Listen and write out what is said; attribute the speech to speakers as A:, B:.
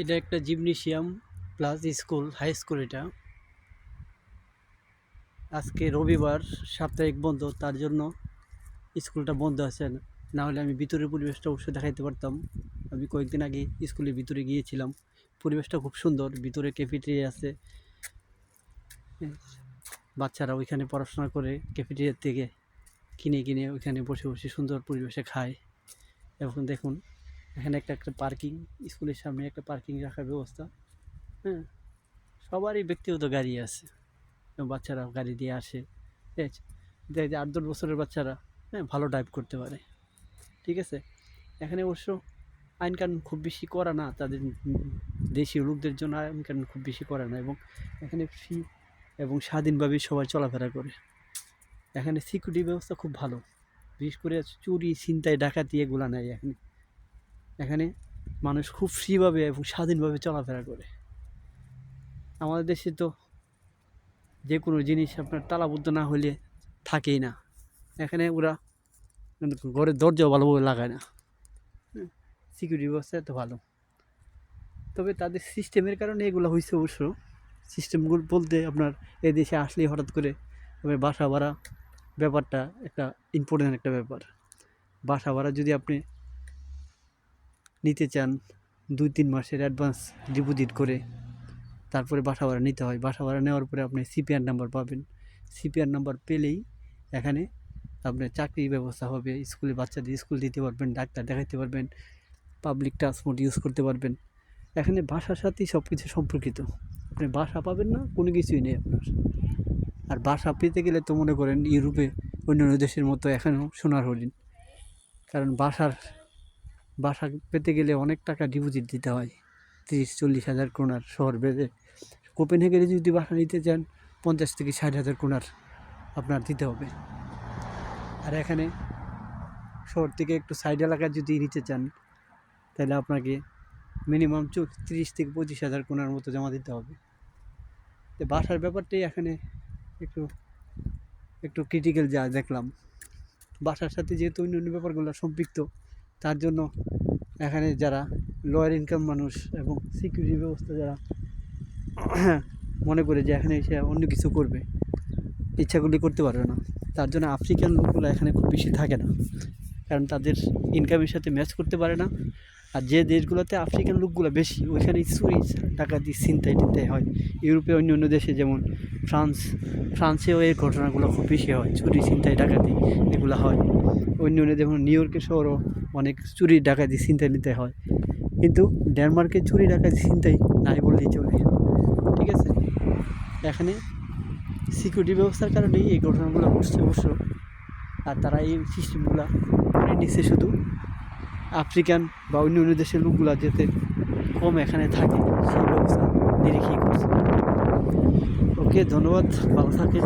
A: এটা একটা gymnasium plus school, high school এটা। আজকে রবিবার, সাপ্তাহিক বন্ধ, তার জন্য স্কুলটা বন্ধ আছে। না হলে আমি ভিতরের পরিবেশটা অবশ্যই দেখাইতে পারতাম। আমি কয়েকদিন আগে স্কুলের ভিতরে গিয়েছিলাম। পরিবেশটা খুব সুন্দর, ভিতরে ক্যাফেটেরিয়া আছে। বাচ্চারা ওইখানে পড়াশোনা করে ক্যাফেটেরিয়ার থেকে কিনে কিনে ওইখানে বসে বসে সুন্দর পরিবেশে খায়। এবং দেখুন এখানে একটা একটা পার্কিং স্কুলের সামনে একটা পার্কিং রাখার ব্যবস্থা হ্যাঁ? সবারই ব্যক্তিগত গাড়ি আছে। বাচ্চারা গাড়ি দিয়ে আসে, ঠিক আছে? দেখ আট দশ বছরের বাচ্চারা হ্যাঁ ভালো ড্রাইভ করতে পারে, ঠিক আছে? এখানে অবশ্য আইন কানুন খুব বেশি করা না, তাদের দেশীয় লোকদের জন্য আইন কানুন খুব বেশি করা না এবং এখানে ফ্রি এবং স্বাধীনভাবে সবাই চলাফেরা করে। এখানে সিকিউরিটি ব্যবস্থা খুব ভালো। বিশেষ করে চুরি, ছিনতাই, ডাকাতি এগুলা নেয় এখানে। এখানে মানুষ খুব ফ্রিভাবে এবং স্বাধীনভাবে চলাফেরা করে। আমাদের দেশে তো যে কোনো জিনিস আপনার তালাবদ্ধ না হলে থাকেই না। এখানে ওরা ঘরের দরজাও ভালোভাবে লাগায় না। সিকিউরিটি ব্যবস্থা এত ভালো। তবে তাদের সিস্টেমের কারণে এগুলো হয়েছে অবশ্য। সিস্টেমগুলো বলতে আপনার এই দেশে আসলেই হঠাৎ করে আপনার বাসা ভাড়া ব্যাপারটা একটা ইম্পর্টেন্ট একটা ব্যাপার। বাসা ভাড়া যদি আপনি নিতে চান দুই তিন মাসের অ্যাডভান্স ডিপোজিট করে তারপরে বাসা ভাড়া নিতে হয়। বাসা ভাড়া নেওয়ার পরে আপনি সিপিআর নাম্বার পাবেন। সিপিআর নাম্বার পেলেই এখানে আপনার চাকরির ব্যবস্থা হবে। স্কুলে বাচ্চাদের স্কুল দিতে পারবেন, ডাক্তার দেখাতে পারবেন পাবলিক ট্রান্সপোর্ট ইউজ করতে পারবেন। এখানে বাসার সাথেই সব কিছু সম্পর্কিত। আপনি বাসা পাবেন না, কোনো কিছুই নেই আপনার। আর বাসা পেতে গেলে তো মনে করেন ইউরোপে অন্যান্য দেশের মতো এখানেও সোনার হরিণ। কারণ বাসার বাসা পেতে গেলে অনেক টাকা ডিপোজিট দিতে হয়। তিরিশ, চল্লিশ হাজার ক্রোনার শহর বেড়ে কোপেনহেগেনে যদি বাসা নিতে চান, পঞ্চাশ থেকে ষাট হাজার ক্রোনার আপনার দিতে হবে। আর এখানে শহর থেকে একটু সাইড এলাকায় যদি নিতে চান, তাহলে আপনাকে মিনিমাম তিরিশ থেকে পঁচিশ হাজার কোনার মতো জমা দিতে হবে। তো বাসার ব্যাপারটাই এখানে একটু একটু ক্রিটিক্যাল যা দেখলাম। বাসার সাথে যেহেতু অন্য অন্য ব্যাপারগুলো সম্পৃক্ত তার জন্য এখানে যারা লোয়ার ইনকাম মানুষ এবং সিকিউরিটি ব্যবস্থা যারা মনে করে যে এখানে এসে অন্য কিছু করবে, ইচ্ছাগুলি করতে পারবে না। তার জন্য আফ্রিকান লোকগুলো এখানে খুব বেশি থাকে না। কারণ তাদের ইনকামের সাথে ম্যাচ করতে পারে না। আর যে দেশগুলোতে আফ্রিকান লোকগুলো বেশি, ওইখানে চুরি, ডাকাতি, ছিনতাই টিনতাই হয়। ইউরোপে অন্য অন্য দেশে যেমন ফ্রান্স, ফ্রান্সেও এই ঘটনাগুলো খুব বেশি হয়, চুরি, ছিনতাই, ডাকাতি এগুলো হয়। অন্য অন্য যেমন নিউ ইয়র্কের শহরও অনেক চুরি, ডাকাতি, ছিনতাই নিতে হয়। কিন্তু ডেনমার্কে চুরি, ডাকাতি, ছিনতাই নাই বললেই চলে। ঠিক আছে? এখানে সিকিউরিটি ব্যবস্থার কারণেই এই ঘটনাগুলো ঘটছে অবশ্য। আর তারা এই সিস্টেমগুলো করে নিচ্ছে শুধু। আফ্রিকান বা অন্য অন্য দেশের লোকগুলো যেতে কম এখানে থাকে, সেই ব্যবস্থা নিরিখেই করছে। ওকে, ধন্যবাদ, ভালো থাকে